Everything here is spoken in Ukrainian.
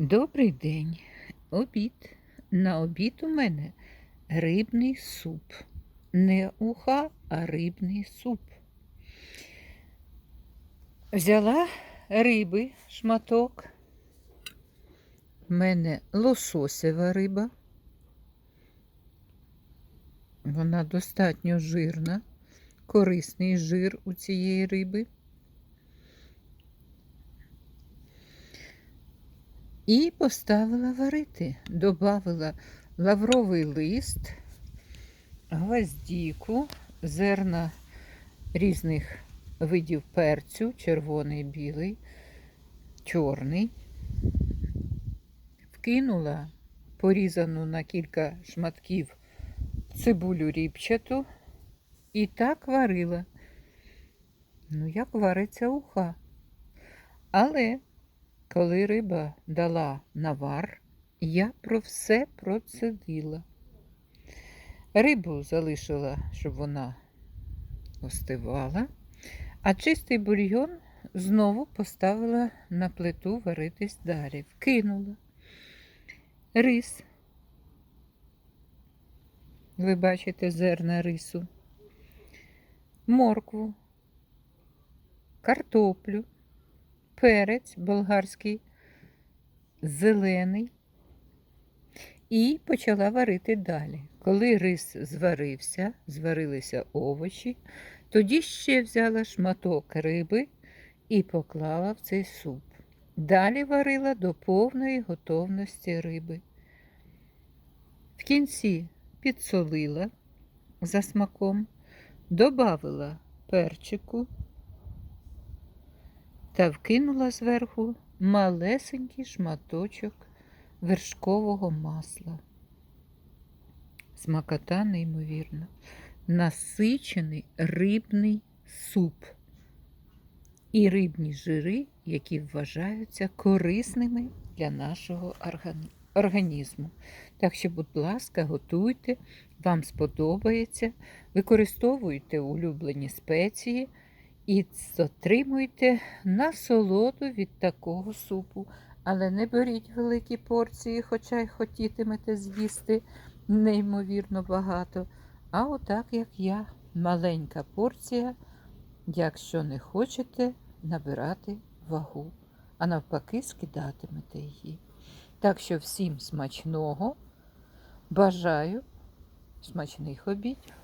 Добрий день. Обід. На обід у мене рибний суп. Не уха, а рибний суп. Взяла риби шматок. У мене лососева риба. Вона достатньо жирна, корисний жир у цієї риби. І поставила варити. Добавила лавровий лист, гвоздіку, зерна різних видів перцю, червоний, білий, чорний. Вкинула порізану на кілька шматків цибулю ріпчату і так варила. Ну, як вариться уха. Але коли риба дала навар, я про все процедила. Рибу залишила, щоб вона остивала, а чистий бульйон знову поставила на плиту варитись далі. Вкинула рис. Ви бачите зерна рису, моркву, картоплю перець болгарський, зелений. І почала варити далі. Коли рис зварився, зварилися овочі, тоді ще взяла шматок риби і поклала в цей суп. Далі варила до повної готовності риби. В кінці підсолила за смаком, додавила перчику та вкинула зверху малесенький шматочок вершкового масла. Смакота, неймовірно, насичений рибний суп і рибні жири, які вважаються корисними для нашого організму. Так що, будь ласка, готуйте, вам сподобається, використовуйте улюблені спеції і отримуйте насолоду від такого супу. Але не беріть великі порції, хоча й хотітимете з'їсти неймовірно багато. А отак, як я, маленька порція, якщо не хочете набирати вагу, а навпаки, скидатимете її. Так що всім смачного бажаю смачних обідів.